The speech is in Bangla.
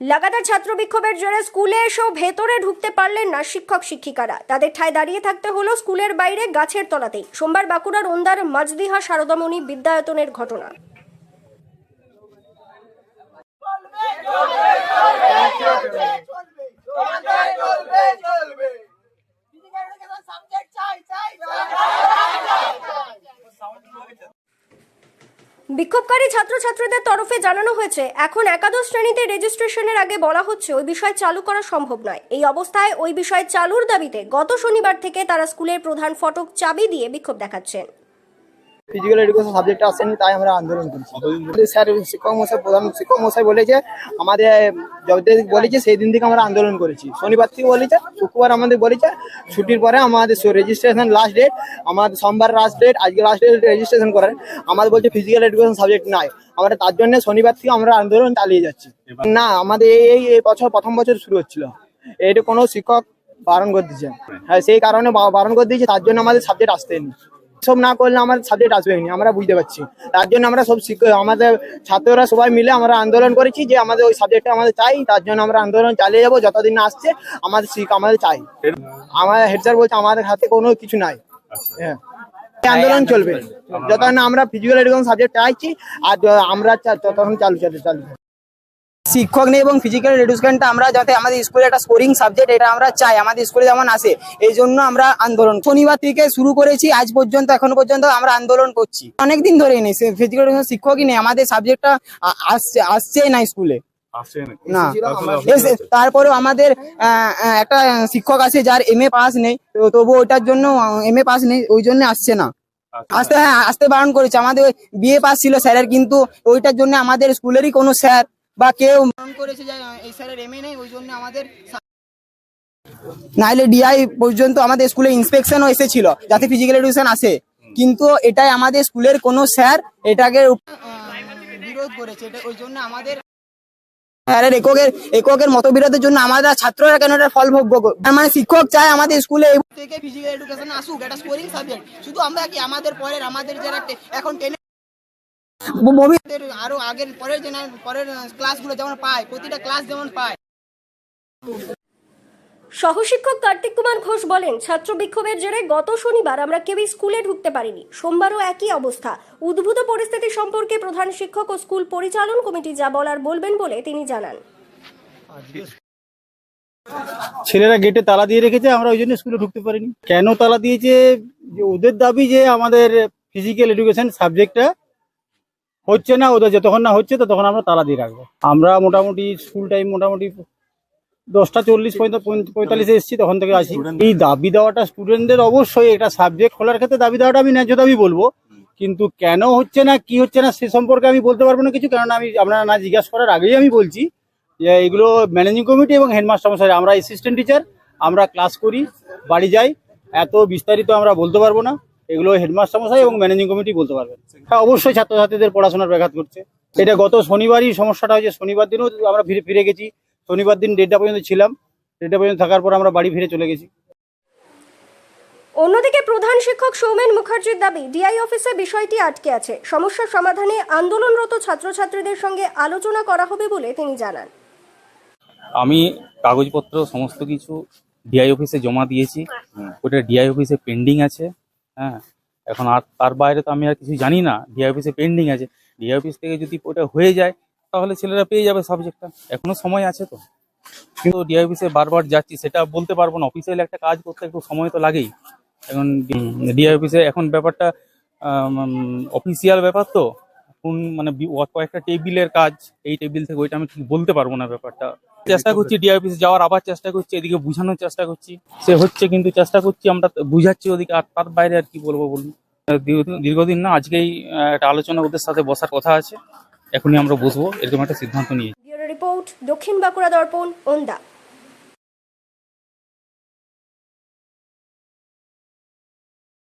লাগাতার ছাত্র বিক্ষোভের জেরে স্কুলে এসেও ভেতরে ঢুকতে পারলেন না শিক্ষক শিক্ষিকারা। তাদের ঠায় দাঁড়িয়ে থাকতে হলো স্কুলের বাইরে গাছের তলাতেই। সোমবার বাঁকুড়ার ওন্দার মাজদিহা শারদামণি বিদ্যায়তনের ঘটনা। বিক্ষোভকারী ছাত্রছাত্রীদের তরফে জানানো হয়েছে, এখন একাদশ শ্রেণীতে রেজিস্ট্রেশনের আগে বলা হচ্ছে ওই বিষয় চালু করা সম্ভব নয়। এই অবস্থায় ওই বিষয় চালুর দাবিতে গত শনিবার থেকে তারা স্কুলের প্রধান ফটক চাবি দিয়ে বিক্ষোভ দেখাচ্ছেন। ফিজিক্যাল এডুকেশন সাবজেক্ট আসেনি তাই আমরা আন্দোলন করছি। স্যার শিক্ষক মশাই, প্রধান শিক্ষক মশাই বলেছে আমাদের যতদিন বলেছে সেই দিন থেকে আমরা আন্দোলন করেছি। শনিবার থেকে বলেছে, শুক্রবার আমাদের বলেছে, ছুটির পরে আমাদের রেজিস্ট্রেশন লাস্ট ডেট আমাদের সোমবার লাস্ট ডেট আজকে লাস্ট ডেট রেজিস্ট্রেশন করার। আমাদের বলছে ফিজিক্যাল এডুকেশন সাবজেক্ট নাই। আমরা তার জন্য শনিবার থেকে আমরা আন্দোলন চালিয়ে যাচ্ছি। না, আমাদের এই এই বছর প্রথম বছর শুরু হচ্ছিল। এটা কোনো শিক্ষক বারণ করে দিয়েছে। হ্যাঁ সেই কারণে বারণ করে দিয়েছে, তার জন্য আমাদের সাবজেক্ট আসতেনি সব না করলে আমাদের সাবজেক্ট আসবেনি আমরা বুঝতে পারছি। তার জন্য আমরা সব শিক্ষক আমাদের ছাত্ররা সবাই মিলে আমরা আন্দোলন করেছি যে আমাদের ওই সাবজেক্টটা আমাদের চাই তার জন্য আমরা আন্দোলন চালিয়ে যাব যতদিন না আসছে আমাদের শিখ আমাদের চাই। আমাদের হেড স্যার বলছে আমাদের হাতে কোনো কিছু নাই। হ্যাঁ। আন্দোলন চলবে। যতক্ষণ না আমরা ফিজিক্যাল এডুকেশন সাবজেক্ট চাইছি আর আমরা ততক্ষণ চালু চালু চালু। শিক্ষক নেই এবং ফিজিক্যাল এডুকেশনটা আমরা যাতে আমাদের স্কুলে একটা স্কোরিং সাবজেক্ট এটা আমরা চাই আমাদের স্কুলে যেমন আসে এই জন্য আমরা আন্দোলন। শনিবার থেকে শুরু করেছি আজ পর্যন্ত এখনও পর্যন্ত আমরা আন্দোলন করছি। অনেকদিন ধরেই নেই ফিজিক্যাল এডুকেশন শিক্ষকই নেই আমাদের সাবজেক্টটা আসছে আসছেই না স্কুলে না। তারপরেও আমাদের একটা শিক্ষক আছে যার এম এ পাস নেই তো তবু ওইটার জন্য এম এ পাস নেই ওই জন্য আসছে না। আসতে হ্যাঁ আসতে বারণ করেছে। আমাদের বিএ পাস ছিল স্যারের কিন্তু ওইটার জন্য আমাদের স্কুলেরই কোনো স্যার বা কেউ করেছে যে এই স্যারের এম এ নেই ওই জন্য আমাদের নাইলে ডিআই পর্যন্ত আমাদের স্কুলে ইন্সপেকশনও এসেছিল যাতে ফিজিক্যাল এডুকেশন আসে। কিন্তু এটাই আমাদের স্কুলের কোনো স্যার এটাকে বিরোধ করেছে এটা ওই জন্য আমাদের স্যারের এককের এককের মতবিরোধের জন্য আমাদের ছাত্ররা কেন এটা ফল ভোগ্য মানে শিক্ষক চায় আমাদের স্কুলে থেকে ফিজিক্যাল এডুকেশন আসুক এটা স্কোরিং সাবজেক্ট শুধু আমরা কি আমাদের পরের আমাদের যারা এখন টেনে ভবিষ্যতের আরও আগের পরের পরের ক্লাসগুলো যেমন পায় প্রতিটা ক্লাস যেমন পায়। সহশিক্ষক কার্তিক কুমার ঘোষ বলেন ছাত্র বিক্ষোভের জেরে গত শনিবার আমরা কেউই স্কুলে ঢুকতে পারিনি। সোমবারও একই অবস্থা। উদ্ভূত পরিস্থিতি সম্পর্কে প্রধান শিক্ষক ও স্কুল পরিচালন কমিটি যা বলার বলবেন বলে তিনি জানান। ছেলেরা গেটে তালা দিয়ে রেখেছে আমরা ওই জন্য স্কুলে ঢুকতে পারিনি। কেন তালা দিয়েছে? যে ওদের দাবি যে আমাদের ফিজিক্যাল এডুকেশন সাবজেক্টটা হচ্ছে না ওদের যতক্ষণ না হচ্ছে ততক্ষণ আমরা তালা দিয়ে রাখব। আমরা মোটামুটি স্কুল টাইম মোটামুটি দশটা চল্লিশ পঁয়তা- পঁয়ত- পঁয়তাল্লিশে এসেছি তখন থেকে আসি। এই দাবি দেওয়াটা স্টুডেন্টদের অবশ্যই একটা সাবজেক্ট খোলার ক্ষেত্রে দাবি দেওয়াটা আমি ন্যায্য দাবি বলব। কিন্তু কেন হচ্ছে না কি হচ্ছে না সে সম্পর্কে আমি বলতে পারব না কিছু কেননা আমি আপনারা না জিজ্ঞাসা করার আগেই আমি বলছি যে এগুলো ম্যানেজিং কমিটি এবং হেডমাস্টার মশাই আমরা অ্যাসিস্ট্যান্ট টিচার আমরা ক্লাস করি বাড়ি যাই এত বিস্তারিত আমরা বলতে পারব না। এগুলো হেডমাস্টার মশাই এবং ম্যানেজিং কমিটি বলতে পারবেন। হ্যাঁ অবশ্যই ছাত্রছাত্রীদের পড়াশোনার ব্যাঘাত করছে এটা গত শনিবারই সমস্যাটা হয়েছে। শনিবার দিনও আমরা ফিরে ফিরে গেছি। শনিবার দিন দেড়টা পর্যন্ত ছিলাম। দেড়টা পর্যন্ত থাকার পর আমরা বাড়ি ফিরে চলে গেছি। অন্যদিকে প্রধান শিক্ষক সৌমেন মুখার্জির দাবি ডিআই অফিসে বিষয়টি আটকে আছে। সমস্যার সমাধানে আন্দোলনরত ছাত্রছাত্রীদের সঙ্গে আলোচনা করা হবে বলে তিনি জানান। আমি কাগজপত্র সমস্ত কিছু ডিআই অফিসে জমা দিয়েছি। ওটা ডিআই অফিসে পেন্ডিং আছে। হ্যাঁ। এখন আর তার বাইরে তো আমি আর কিছু জানি না। ডিআই অফিসে পেন্ডিং আছে। ডিআই অফিস থেকে যদি ওটা হয়ে যায়, তাহলে ছেলেরা পেয়ে যাবে সাবজেক্টটা এখনও সময় আছে তো। কিন্তু ডিআই অফিসে বারবার যাচ্ছি, সেটা বলতে পারব না। অফিসিয়াল একটা কাজ করতে একটু সময় তো লাগেই। এখন ডিআই অফিসে এখন ব্যাপারটা অফিসিয়াল ব্যাপার তো। কোন মানে কয়েকটা টেবিলের কাজ, এই টেবিল থেকে ওইটা আমি ঠিক বলতে পারব না ব্যাপারটা। চেষ্টা করছি ডিআই অফিসে যাওয়ার আবার চেষ্টা করছি এদিকে বুঝানোর চেষ্টা করছি। সে হচ্ছে কিন্তু চেষ্টা করছি আমরা বুঝাচ্ছি ওদিকে আর তার বাইরে আর কি বলব বলুন। দীর্ঘদিন- না আজকেই আহ, একটা আলোচনা ওদের সাথে বসার কথা আছে। এখনই আমরা বসবো এরকম একটা সিদ্ধান্ত নিয়ে রিপোর্ট দক্ষিণ বাঁকুড়া দর্পণ ওন্দা।